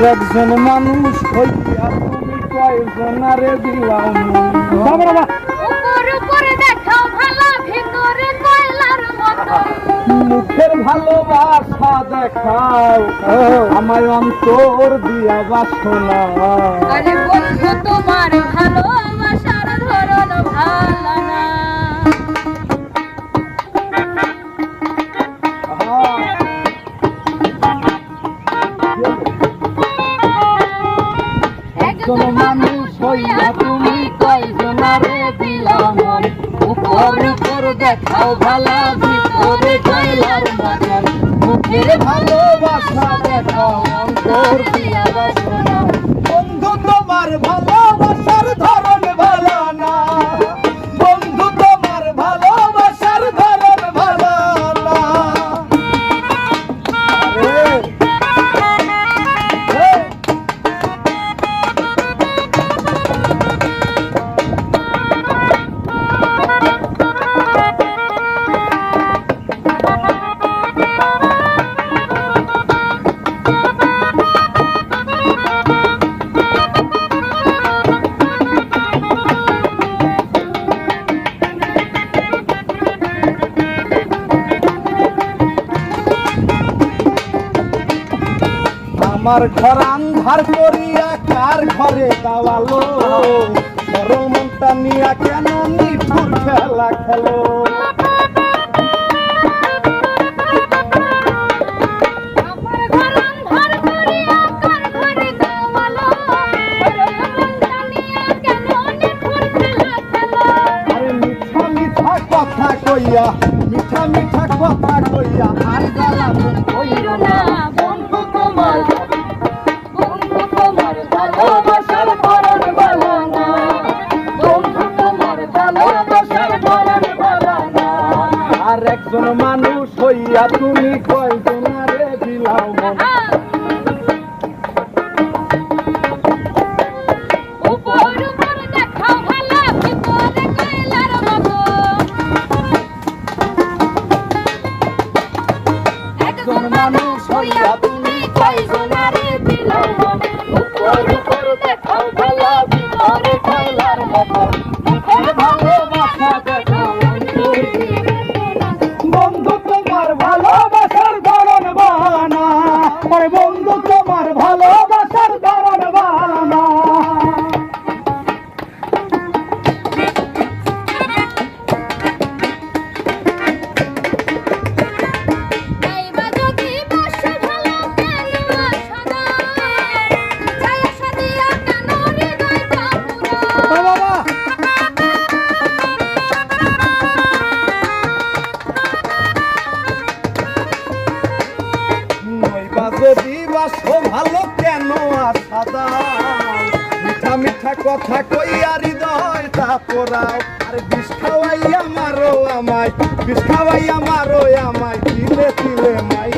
আর একজন মানুষ হইয়া তুমি কয়জনারে দিলাম। বাবা বাবা। উপর উপর দেখাও ভালো ভিতরে কয়লার মতো। মুখের ভালোবাসা দেখাও আমায় অন্তর দিয়া বাসনা। আরে বন্ধু তোমার ভালোবাসার একজন মানুষ হইয়া তুমি কয়জনারে দিলাম উপর উপর দেখাও ভালা, ভিতরে কয়লার মতন। মুখের ভালোবাসা দেখাও অন্তর দিয়া বাসনা বন্ধু, তোমার ভালোবাসার ধরন আমার ঘর আন্ধার করিয়া কার ঘরে দাওয়ালো? সরল মনটা নিয়া কেন নিঠুর খেলা খেলো? কথা কইয়া মিঠা মিঠা কথা কইয়া আর গালা কইরো না। তোমার ভালোবাসার ধরন ভালো না তোমার ভালোবাসার ধরন ভালো না আর একজন মানুষ হইয়া তুমি মন মানুষ হইয়া তুমি কয়জনারে দিলাও আছো ভালো কেন সাদা মিঠা মিঠা কথা কইয়া হৃদয় তা পোড়াও। আর বিষ খাওয়াইয়া মারো আমায় বিষ মারো আমায় তিলে তিলে মাই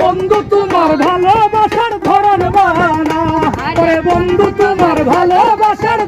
বন্ধু তোমার ভালোবাসার ধরন বানা। বন্ধু তোমার ভালোবাসার